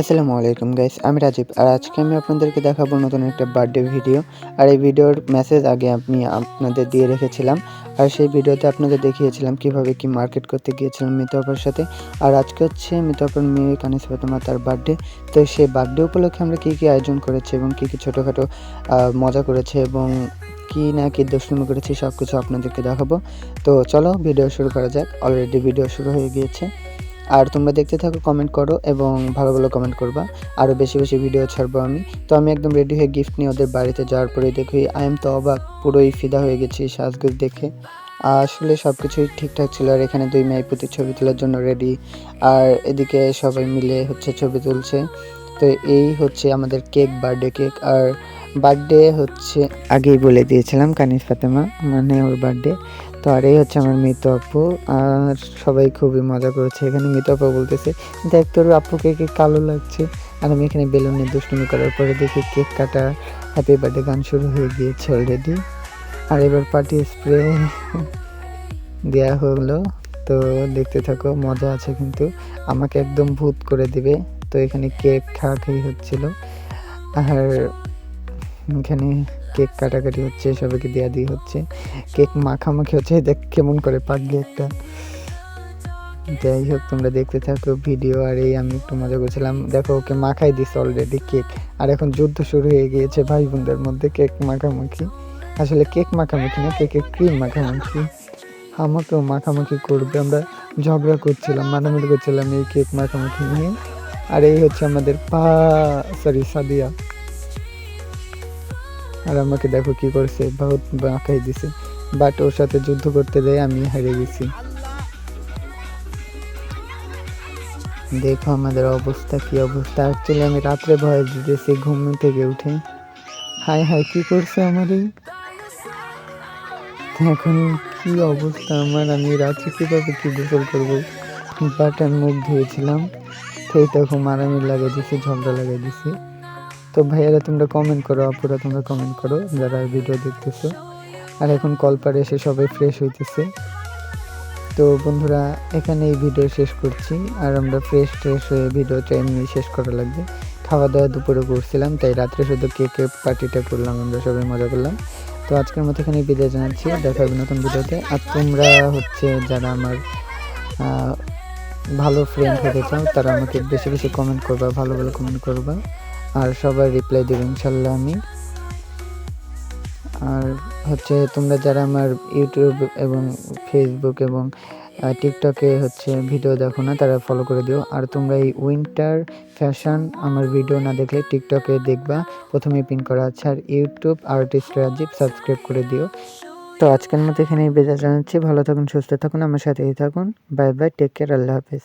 আসসালামু আলাইকুম গাইস আমি রাজীব, আর আজকে আমি আপনাদেরকে দেখাবো নতুন একটা বার্থডে ভিডিও আর এই ভিডিওর মেসেজ আগে আমি আপনাদের দিয়ে রেখেছিলাম। আর সেই ভিডিওতে আপনাদের দেখিয়েছিলাম কীভাবে কি মার্কেট করতে গিয়েছিলাম মিতপার সাথে। আর আজকে হচ্ছে মিতপার মেয়ে কানিস ফাতেমা তার বার্থডে তো সেই বার্থডে উপলক্ষে আমরা কী কী আয়োজন করেছি এবং কী কী ছোটোখাটো মজা করেছে এবং কি না কি দুষ্টুমি করেছি সব কিছু আপনাদেরকে দেখাবো। তো চলো ভিডিও শুরু করা যাক। অলরেডি ভিডিও শুরু হয়ে গিয়েছে। আর তোমরা দেখতে থাকো কমেন্ট করো এবং ভালো ভালো কমেন্ট করবা। আরও বেশি বেশি ভিডিও ছাড়বো আমি। তো আমি একদম রেডি হয়ে গিফট নিয়ে ওদের বাড়িতে যাওয়ার পরে দেখি আই এম তো অবাক, পুরোই ফিদা হয়ে গেছি সাজগুজ দেখে। আসলে সব কিছুই ঠিকঠাক ছিল আর এখানে দুই মেয়ে প্রতি ছবি তোলার জন্য রেডি আর এদিকে সবাই মিলে হচ্ছে ছবি তুলছে। তো এই হচ্ছে আমাদের কেক বার্থডে কেক আর বার্থডে হচ্ছে, আগেই বলে দিয়েছিলাম কানিস ফাতেমা মানে ওর বার্থডে। তো আর এই হচ্ছে আমার মৃত আপু, আর সবাই খুবই মজা করেছে। এখানে মৃত আপু বলতেছে, দেখ তোর আপুকে কে কালো লাগছে? আর আমি এখানে বেলুনের দুষ্টুমি করার পরে দেখি কেক কাটা হ্যাপি বার্থডে গান শুরু হয়ে গিয়েছে অলরেডি আর এবার পার্টি স্প্রে দেওয়া হলো। তো দেখতে থাকো, মজা আছে কিন্তু। আমাকে একদম ভূত করে দিবে। তো এখানে কেক খাওয়া খেয়ে হচ্ছিল। আর এখানে কেক কাটাকাটি হচ্ছে, সবাইকে দেওয়া দিয়ে হচ্ছে। কেক মাখামাখি হচ্ছে দেখ কেমন করে পাকলি একটা। যাই হোক তোমরা দেখতে থাকো ভিডিও, আর এই আমি একটু মজা করছিলাম। দেখো, ওকে মাখাই দিস অলরেডি কেক। আর এখন যুদ্ধ শুরু হয়ে গিয়েছে ভাই বোনদের মধ্যে কেক মাখামাখি। আসলে কেক মাখামাখি না কেকের ক্রিম মাখামাখি। আমাকেও মাখামাখি করবে, আমরা ঝগড়া করছিলাম, মারামারি করছিলাম এই কেক মাখামাখি নিয়ে। আর এই হচ্ছে আমাদের পা সরি সাদিয়া। আর আমাকে দেখো কি করছে, বহুত বাঁকাই দিছে। বাট ওর সাথে যুদ্ধ করতে দেয় আমি হারিয়ে গেছি। দেখো আমাদের অবস্থা, কি অবস্থা। অ্যাকচুয়ালি আমি রাত্রে ভয় দিতেছি, ঘুম থেকে উঠে। হাই হাই কি করছে আমার? এই এখন কি অবস্থা আমার? আমি রাত্রে কীভাবে কি গোসল করব? বাট আমি মুখ ধুয়েছিলাম। সেই তখন মারামির লাগিয়ে দিছি, ঝগড়া লাগিয়ে দিছি। তো ভাইয়ারা, তোমরা কমেন্ট করো, আপুরা তোমরা কমেন্ট করো, যারা ভিডিও দেখতেছো। আর এখন কলপারে এসে সবাই ফ্রেশ হইতেছে। তো বন্ধুরা, এখানে এই ভিডিও শেষ করছি। আর আমরা ফ্রেশ ট্রেশ হয়ে ভিডিওটা এমনি শেষ করা লাগবে। খাওয়া দাওয়া দুপুরে করছিলাম, তাই রাত্রে শুধু কেকের পার্টিটা করলাম, আমরা সবাই মজা করলাম। তো আজকের মতো এখানে বিদায় জানাচ্ছি, দেখা হবে নতুন ভিডিওতে আর তোমরা হচ্ছে যারা আমার ভালো ফ্রেন্ড হতে চাও, তারা আমাকে বেশি বেশি কমেন্ট করবা, ভালো ভালো কমেন্ট করবা। আর সবাই রিপ্লাই দেবে ইনশাল্লাহ আমি। আর হচ্ছে তোমরা যারা আমার ইউটিউব এবং ফেসবুক এবং টিকটকে হচ্ছে ভিডিও দেখো না, তারা ফলো করে দিও। আর তোমরা এই উইন্টার ফ্যাশন আমার ভিডিও না দেখলে টিকটকে দেখবা প্রথমে পিন করা আছে। আর ইউটিউব আর্টিস্ট রাজীব সাবস্ক্রাইব করে দিও। তো আজকের মতো এখানেই বেজা জানাচ্ছি। ভালো থাকুন, সুস্থ থাকুন, আমার সাথেই থাকুন। বাই বাই টেক কেয়ার আল্লাহ হাফেজ।